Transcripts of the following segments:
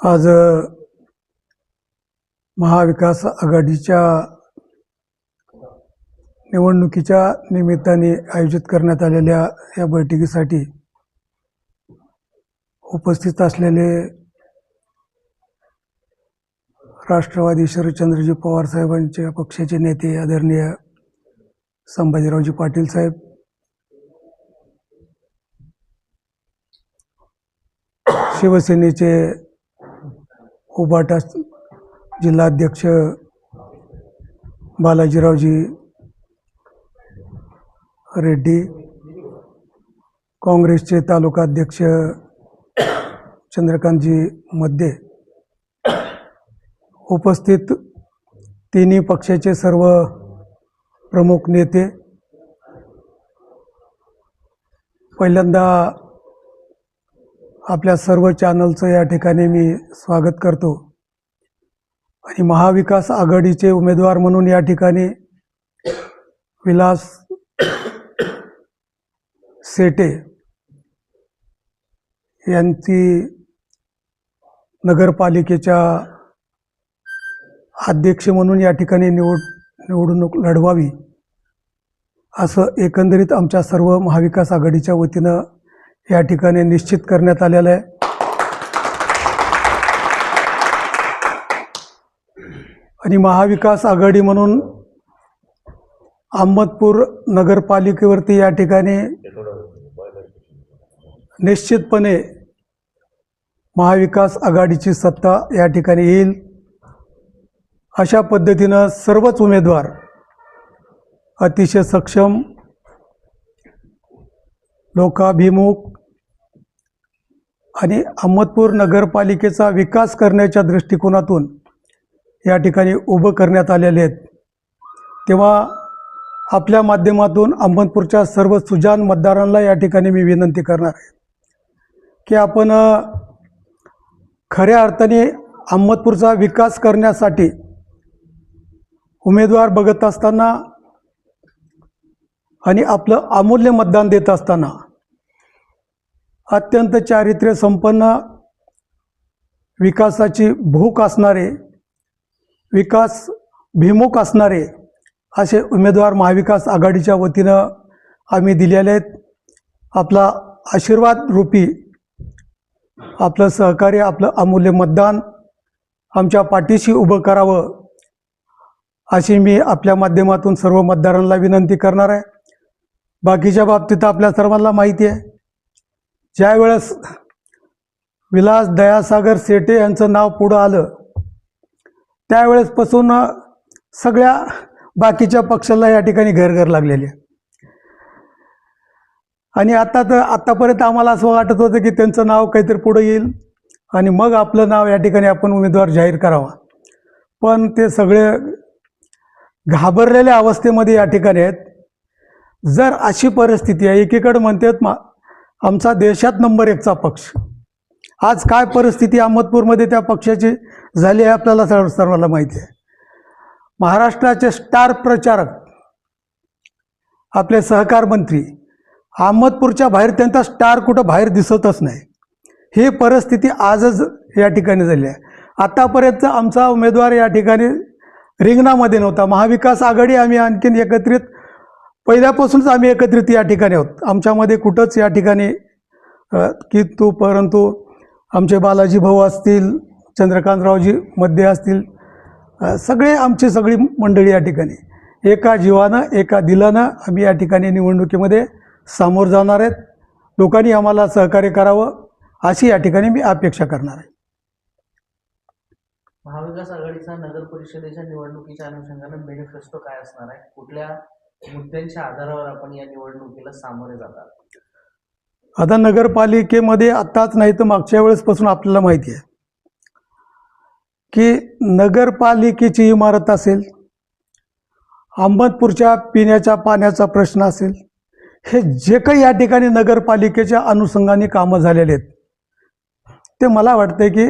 आज महाविकास आघाडीच्या निवडणुकीच्या निमित्ताने आयोजित करण्यात आलेल्या या बैठकीसाठी उपस्थित असलेले राष्ट्रवादी शरदचंद्रजी पवार साहेबांच्या पक्षाचे नेते आदरणीय संभाजीरावजी पाटील साहेब शिवसेनेचे उबाटा जिल्हाध्यक्ष बालाजीरावजी रेड्डी काँग्रेसचे तालुकाध्यक्ष चंद्रकांतजी मध्ये उपस्थित तिन्ही पक्षाचे सर्व प्रमुख नेते. पहिल्यांदा आपल्या सर्व चॅनलचं या ठिकाणी मी स्वागत करतो. आणि महाविकास आघाडीचे उमेदवार म्हणून या ठिकाणी विलास सेटे यांची नगरपालिकेच्या अध्यक्ष म्हणून या ठिकाणी निवड निवडणूक लढवावी असं एकंदरीत आमच्या सर्व महाविकास आघाडीच्या वतीनं या ठिकाणी निश्चित करण्यात आलेलं आहे. आणि महाविकास आघाडी म्हणून अहमदपूर नगरपालिकेवरती या ठिकाणी निश्चितपणे महाविकास आघाडीची सत्ता या ठिकाणी येईल. अशा पद्धतीनं सर्वच उमेदवार अतिशय सक्षम लोकाभिमुख आणि अहमदपूर नगरपालिकेचा विकास करण्याच्या दृष्टिकोनातून या ठिकाणी उभं करण्यात आलेले आहेत. तेव्हा आपल्या माध्यमातून अहमदपूरच्या सर्व सुजान मतदारांना या ठिकाणी मी विनंती करणार आहे की आपण खऱ्या अर्थाने अहमदपूरचा विकास करण्यासाठी उमेदवार बघत असताना आणि आपलं अमूल्य मतदान देत असताना अत्यंत चारित्र्य संपन्न विकासाची भूक असणारे विकास भिमुख असणारे असे उमेदवार महाविकास आघाडीच्या वतीनं आम्ही दिलेले आहेत. आपला आशीर्वाद रूपी आपलं सहकार्य आपलं अमूल्य मतदान आमच्या पाठीशी उभं करावं अशी मी आपल्या माध्यमातून सर्व मतदारांना विनंती करणार आहे. बाकीच्या बाबतीत आपल्या सर्वांना माहिती आहे. ज्यावेळेस विलास दयासागर सेटे यांचं नाव पुढं आलं त्यावेळेसपासून सगळ्या बाकीच्या पक्षाला या ठिकाणी घरघर लागलेली लागलेले आहे. आणि आता तर आत्तापर्यंत आम्हाला असं वाटत होतं की त्यांचं नाव काहीतरी पुढं येईल आणि मग आपलं नाव या ठिकाणी आपण उमेदवार जाहीर करावा पण ते सगळे घाबरलेल्या अवस्थेमध्ये या ठिकाणी आहेत जर अशी परिस्थिती आहे एकीकडं म्हणतात मा आमचा देशात नंबर एकचा पक्ष. आज काय परिस्थिती अहमदपूरमध्ये त्या पक्षाची झाली आहे आपल्याला सर्व सर्वांना माहिती आहे. महाराष्ट्राचे स्टार प्रचारक आपले सहकार मंत्री अहमदपूरच्या बाहेर त्यांचा स्टार कुठं बाहेर दिसतच नाही. ही परिस्थिती आजच या ठिकाणी झाली आहे. आतापर्यंत आमचा उमेदवार या ठिकाणी रिंगणामध्ये नव्हता. महाविकास आघाडी आम्ही आणखीन एकत्रित पहिल्यापासूनच आम्ही एकत्रित या ठिकाणी आहोत. आमच्यामध्ये कुठंच या ठिकाणी की तू परंतु आमचे बालाजी भाऊ असतील चंद्रकांतरावजी मध्ये असतील सगळे आमची सगळी मंडळी या ठिकाणी. एका जीवानं एका दिलानं आम्ही या ठिकाणी निवडणुकीमध्ये सामोर जाणार आहेत. लोकांनी आम्हाला सहकार्य करावं अशी या ठिकाणी मी अपेक्षा करणार आहे. महाविकास आघाडीचा नगर परिषदेच्या निवडणुकीच्या अनुषंगाने मॅनिफेस्टो काय असणार आहे? कुठल्या मुद्द्यांच्या आधारावर आपण या निवडणुकीला सामोरे जातात. आता नगरपालिकेमध्ये आत्ताच नाही तर मागच्या वेळेसपासून आपल्याला माहिती आहे की नगरपालिकेची इमारत असेल अहमदपूरच्या पिण्याच्या पाण्याचा प्रश्न असेल हे जे काही या ठिकाणी नगरपालिकेच्या अनुषंगाने कामं झालेले आहेत ते मला वाटतं की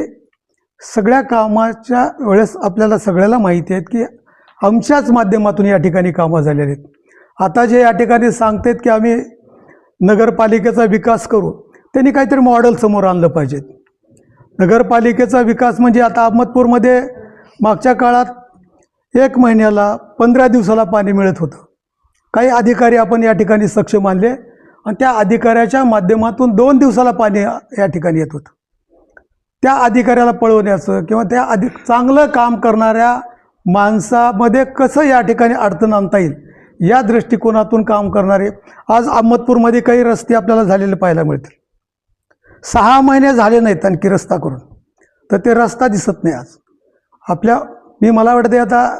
सगळ्या कामाच्या वेळेस आपल्याला सगळ्याला माहिती आहेत की आमच्याच माध्यमातून या ठिकाणी कामं झालेली आहेत. आता जे या ठिकाणी सांगतात की आम्ही नगरपालिकेचा विकास करू त्यांनी काहीतरी मॉडेल समोर आणलं पाहिजेत. नगरपालिकेचा विकास म्हणजे आता अहमदपूरमध्ये मागच्या काळात एक महिन्याला पंधरा दिवसाला पाणी मिळत होतं. काही अधिकारी आपण या ठिकाणी सक्षम आणले आणि त्या अधिकाऱ्याच्या माध्यमातून दोन दिवसाला पाणी या ठिकाणी येत होतं. त्या अधिकाऱ्याला पळवण्याचं किंवा त्या अधिक चांगलं काम करणाऱ्या माणसामध्ये कसं या ठिकाणी अडचण आणता येईल या दृष्टिकोनातून काम करणारे. आज अहमदपूरमध्ये काही रस्ते आपल्याला झालेले पाहायला मिळतील. सहा महिने झाले नाहीत आणखी रस्ता करून. तर ते रस्ता दिसत नाही आज. आपल्या मी मला वाटते आता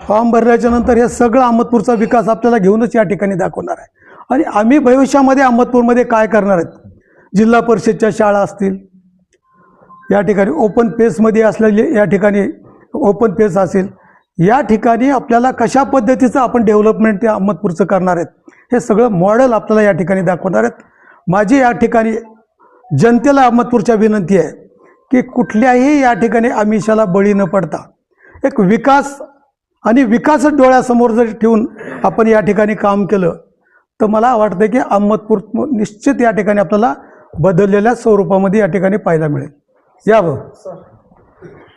फॉर्म भरल्याच्या नंतर हे सगळं अहमदपूरचा विकास आपल्याला घेऊनच या ठिकाणी दाखवणार आहे. आणि आम्ही भविष्यामध्ये अहमदपूरमध्ये काय करणार आहेत? जिल्हा परिषदच्या शाळा असतील या ठिकाणी ओपन पेसमध्ये असलेले या ठिकाणी ओपन पेस असेल या ठिकाणी आपल्याला कशा पद्धतीचं आपण डेव्हलपमेंट ते अहमदपूरचं करणार आहेत हे सगळं मॉडेल आपल्याला या ठिकाणी दाखवणार आहेत. माझी या ठिकाणी जनतेला अहमदपूरच्या विनंती आहे की कुठल्याही या ठिकाणी आमिषाला बळी न पडता एक विकास आणि विकासच डोळ्यासमोर जर ठेवून आपण या ठिकाणी काम केलं तर मला वाटतं की अहमदपूर निश्चित या ठिकाणी आपल्याला बदललेल्या स्वरूपामध्ये या ठिकाणी पाहायला मिळेल. यावं. सर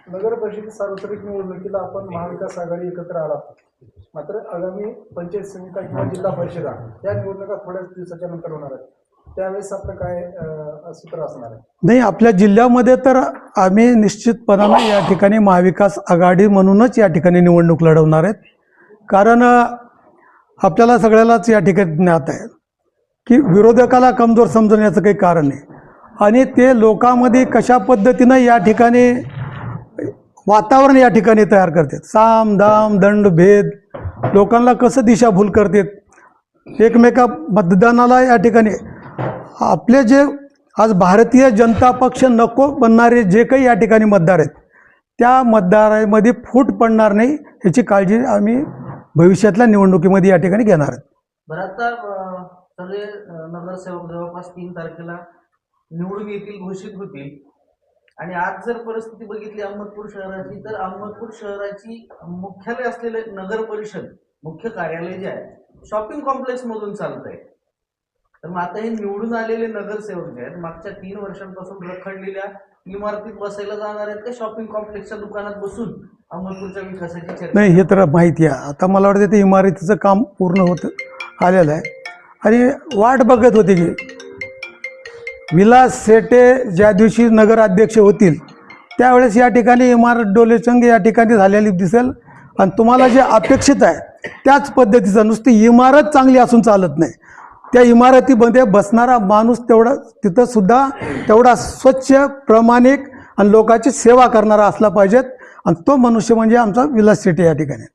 नगर परिषद सार्वत्रिक निवडणुकीला आपण महाविकास आघाडी एकत्र आला. मात्र आगामी पंचायत समिती किंवा जिल्हा परिषदा या निवडणुका थोड्याच दिवसाच्या नंतर होणार आहेत. त्यावेळेस आपलं काय सूत्र असणार आहे? नाही आपल्या जिल्ह्यामध्ये तर आम्ही निश्चितपणानं या ठिकाणी महाविकास आघाडी म्हणूनच या ठिकाणी निवडणूक लढवणार आहेत. कारण आपल्याला सगळ्यालाच या ठिकाणी ज्ञात आहे की विरोधकाला कमजोर समजण्याचं काही कारण नाही. आणि ते लोकांमध्ये कशा पद्धतीनं या ठिकाणी वातावरण या ठिकाणी तयार करतात. साम दाम दंड भेद लोकांना कसं दिशाभूल करतात? एकमेका मतदानाला या ठिकाणी आपले जे आज भारतीय जनता पक्ष नको बनणारे जे काही या ठिकाणी मतदार आहेत त्या मतदारामध्ये फूट पडणार नाही ह्याची काळजी आम्ही भविष्यातल्या निवडणुकीमध्ये या ठिकाणी घेणार आहेत. बरं आता नगरसेवक जवळपास तीन तारखेला निवडून येतील घोषित होतील. आणि आज जर परिस्थिती बघितली अहमदपूर शहराची तर अहमदपूर शहराची मुख्यालय असलेले नगर परिषद मुख्य कार्यालय जे आहे शॉपिंग कॉम्प्लेक्स मधून चालत आहे तर मग आता हे निवडून आलेले नगरसेवक जे आहेत मागच्या तीन वर्षांपासून रखडलेल्या इमारतीत बसायला जाणार आहेत का शॉपिंग कॉम्प्लेक्सच्या दुकानात बसून अहमदपूरच्या विकासाची चर्चा नाही हे तर माहिती आहे. आता मला वाटतं ते इमारतीचं काम पूर्ण होत आलेलं आहे. आणि वाट बघत होते की विलास सेटे ज्या दिवशी नगराध्यक्ष होतील त्यावेळेस या ठिकाणी इमारत डोलेचंग या ठिकाणी झालेली दिसेल. आणि तुम्हाला जे अपेक्षित आहे त्याच पद्धतीचं नुसती इमारत चांगली असून चालत नाही. त्या इमारतीमध्ये बसणारा माणूस तेवढा तिथंसुद्धा तेवढा स्वच्छ प्रामाणिक आणि लोकांची सेवा करणारा असला पाहिजेत. आणि तो मनुष्य म्हणजे आमचा विलास शेट्टी या ठिकाणी.